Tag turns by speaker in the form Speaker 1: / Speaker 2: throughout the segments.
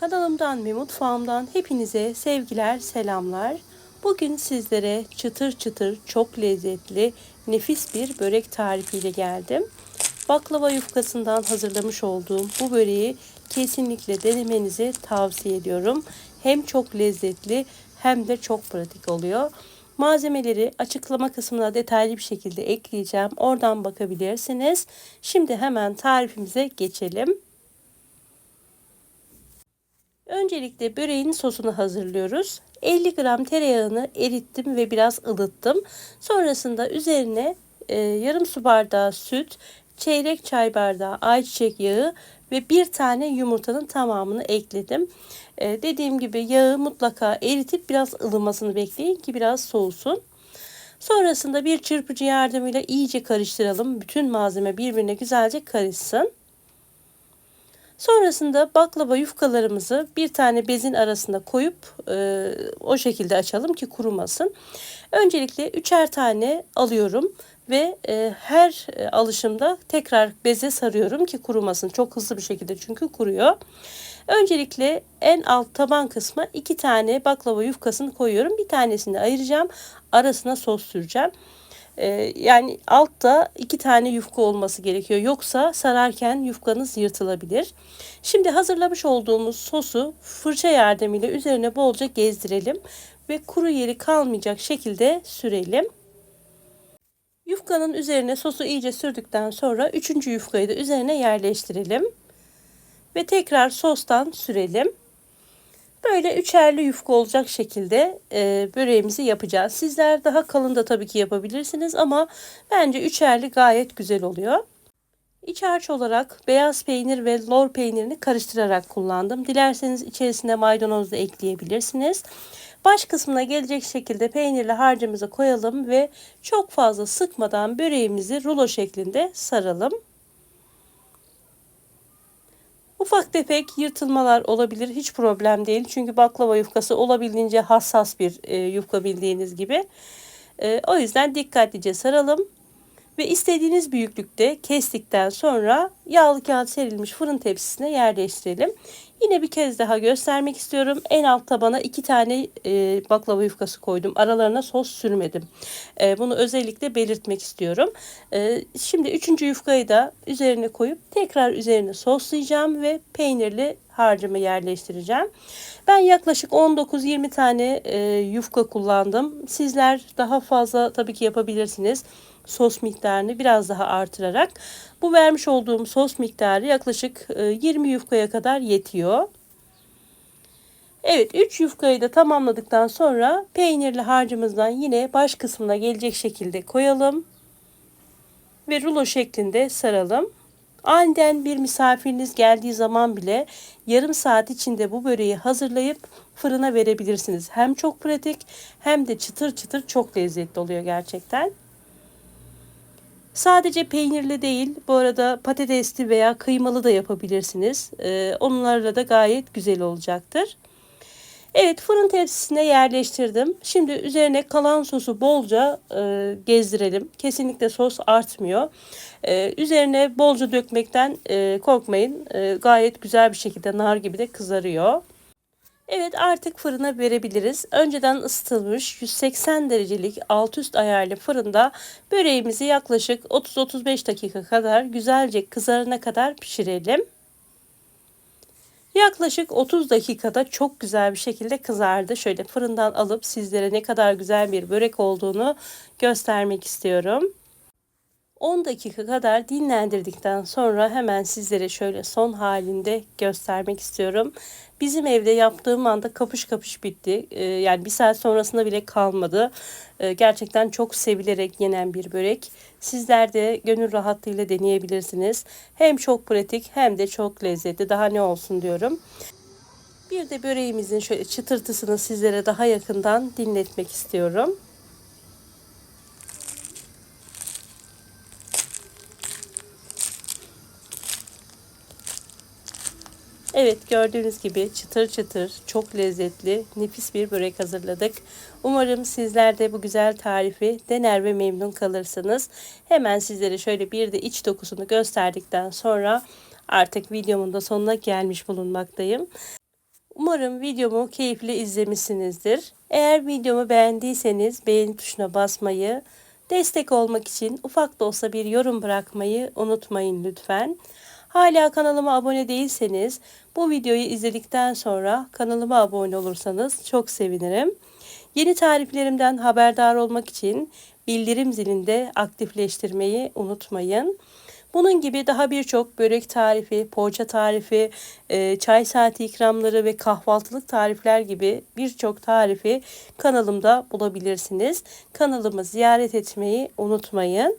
Speaker 1: Kanalımdan ve mutfağımdan hepinize sevgiler, selamlar. Bugün sizlere çıtır çıtır, çok lezzetli, nefis bir börek tarifiyle geldim. Baklava yufkasından hazırlamış olduğum bu böreği kesinlikle denemenizi tavsiye ediyorum. Hem çok lezzetli hem de çok pratik oluyor. Malzemeleri açıklama kısmına detaylı bir şekilde ekleyeceğim. Oradan bakabilirsiniz. Şimdi hemen tarifimize geçelim. Öncelikle böreğin sosunu hazırlıyoruz. 50 gram tereyağını erittim ve biraz ılıttım. Sonrasında üzerine e, yarım su bardağı süt, çeyrek çay bardağı ayçiçek yağı ve bir tane yumurtanın tamamını ekledim. E, dediğim gibi yağı mutlaka eritip biraz ılımasını bekleyin ki biraz soğusun. Sonrasında bir çırpıcı yardımıyla iyice karıştıralım. Bütün malzeme birbirine güzelce karışsın. Sonrasında baklava yufkalarımızı bir tane bezin arasında koyup e, o şekilde açalım ki kurumasın. Öncelikle üçer tane alıyorum ve e, her e, alışımda tekrar beze sarıyorum ki kurumasın. Çok hızlı bir şekilde çünkü kuruyor. Öncelikle en alt taban kısma iki tane baklava yufkasını koyuyorum. Bir tanesini ayıracağım. Arasına sos süreceğim. Ee, yani altta iki tane yufka olması gerekiyor. Yoksa sararken yufkanız yırtılabilir. Şimdi hazırlamış olduğumuz sosu fırça yardımıyla üzerine bolca gezdirelim ve kuru yeri kalmayacak şekilde sürelim. Yufkanın üzerine sosu iyice sürdükten sonra üçüncü yufkayı da üzerine yerleştirelim. Ve tekrar sostan sürelim. Böyle üçerli yufka olacak şekilde e, böreğimizi yapacağız. Sizler daha kalın da tabii ki yapabilirsiniz ama bence üçerli gayet güzel oluyor. İç harç olarak beyaz peynir ve lor peynirini karıştırarak kullandım. Dilerseniz içerisine maydanoz da ekleyebilirsiniz. Baş kısmına gelecek şekilde peynirli harcımızı koyalım ve çok fazla sıkmadan böreğimizi rulo şeklinde saralım. Ufak tefek yırtılmalar olabilir. Hiç problem değil. Çünkü baklava yufkası olabildiğince hassas bir e, yufka bildiğiniz gibi. E, o yüzden dikkatlice saralım. Ve istediğiniz büyüklükte kestikten sonra yağlı kağıt serilmiş fırın tepsisine yerleştirelim. Yine bir kez daha göstermek istiyorum. En alt tabana iki tane e, baklava yufkası koydum. Aralarına sos sürmedim. E, bunu özellikle belirtmek istiyorum. E, şimdi üçüncü yufkayı da üzerine koyup tekrar üzerine soslayacağım ve peynirli harcımı yerleştireceğim. Ben yaklaşık 19-20 tane e, yufka kullandım. Sizler daha fazla tabii ki yapabilirsiniz sos miktarını biraz daha artırarak bu vermiş olduğum sos miktarı yaklaşık 20 yufkaya kadar yetiyor. Evet 3 yufkayı da tamamladıktan sonra peynirli harcımızdan yine baş kısmına gelecek şekilde koyalım. Ve rulo şeklinde saralım. Aniden bir misafiriniz geldiği zaman bile yarım saat içinde bu böreği hazırlayıp fırına verebilirsiniz. Hem çok pratik hem de çıtır çıtır çok lezzetli oluyor gerçekten. Sadece peynirli değil, bu arada patatesli veya kıymalı da yapabilirsiniz. Ee, onlarla da gayet güzel olacaktır. Evet fırın tepsisine yerleştirdim. Şimdi üzerine kalan sosu bolca e, gezdirelim. Kesinlikle sos artmıyor. E, üzerine bolca dökmekten e, korkmayın. E, gayet güzel bir şekilde nar gibi de kızarıyor. Evet artık fırına verebiliriz. Önceden ısıtılmış 180 derecelik alt üst ayarlı fırında böreğimizi yaklaşık 30-35 dakika kadar güzelce kızarana kadar pişirelim. Yaklaşık 30 dakikada çok güzel bir şekilde kızardı. Şöyle fırından alıp sizlere ne kadar güzel bir börek olduğunu göstermek istiyorum. 10 dakika kadar dinlendirdikten sonra hemen sizlere şöyle son halinde göstermek istiyorum. Bizim evde yaptığım anda kapış kapış bitti. Ee, yani bir saat sonrasında bile kalmadı. Ee, gerçekten çok sevilerek yenen bir börek. Sizler de gönül rahatlığıyla deneyebilirsiniz. Hem çok pratik hem de çok lezzetli. Daha ne olsun diyorum. Bir de böreğimizin şöyle çıtırtısını sizlere daha yakından dinletmek istiyorum. Evet gördüğünüz gibi çıtır çıtır çok lezzetli nefis bir börek hazırladık. Umarım sizler de bu güzel tarifi dener ve memnun kalırsınız. Hemen sizlere şöyle bir de iç dokusunu gösterdikten sonra artık videomun da sonuna gelmiş bulunmaktayım. Umarım videomu keyifle izlemişsinizdir. Eğer videomu beğendiyseniz beğeni tuşuna basmayı, destek olmak için ufak da olsa bir yorum bırakmayı unutmayın lütfen. Hala kanalıma abone değilseniz bu videoyu izledikten sonra kanalıma abone olursanız çok sevinirim. Yeni tariflerimden haberdar olmak için bildirim zilinde aktifleştirmeyi unutmayın. Bunun gibi daha birçok börek tarifi, poğaça tarifi, e, çay saati ikramları ve kahvaltılık tarifler gibi birçok tarifi kanalımda bulabilirsiniz. Kanalımı ziyaret etmeyi unutmayın.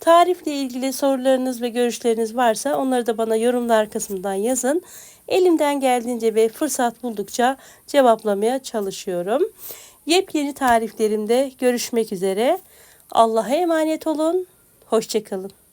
Speaker 1: Tarifle ilgili sorularınız ve görüşleriniz varsa onları da bana yorumlar kısmından yazın. Elimden geldiğince ve fırsat buldukça cevaplamaya çalışıyorum. Yepyeni tariflerimde görüşmek üzere. Allah'a emanet olun. Hoşçakalın.